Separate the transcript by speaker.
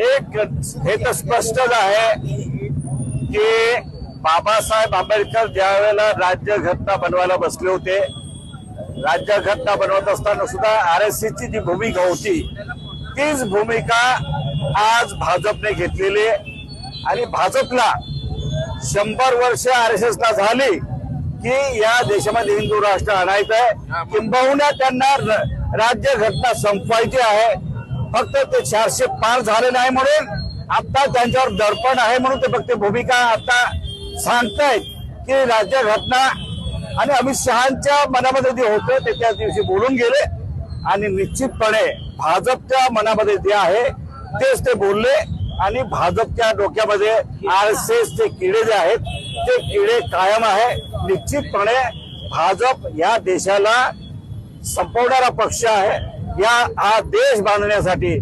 Speaker 1: एक हे तर स्पष्टच आहे की बाबासाहेब आंबेडकर ज्या वेळेला राज्यघटना बनवायला बसले होते राज्यघटना बनवत असताना सुद्धा आर एस सीची जी भूमिका होती तीच भूमिका आज भाजपने घेतलेली आहे. आणि भाजपला शंभर वर्ष आर एस एसला झाली की या देशामध्ये हिंदू राष्ट्र आणायचं आहे. किंबहुना त्यांना राज्यघटना संपवायची आहे. फक्त ते चारशे पार झाले नाही म्हणून आता त्यांच्यावर दडपण आहे म्हणून ते फक्त भूमिका आता सांगतायत की राज्य घटना आणि अमित शहाच्या मनामध्ये जे होतं ते त्या दिवशी बोलून गेले. आणि निश्चितपणे भाजपच्या मनामध्ये जे आहे तेच ते बोलले. आणि भाजपच्या डोक्यामध्ये आर एस एसचे किडे जे आहेत ते किडे कायम आहे. निश्चितपणे भाजप या देशाला संपवणारा पक्ष आहे. या हा देश बांधण्यासाठी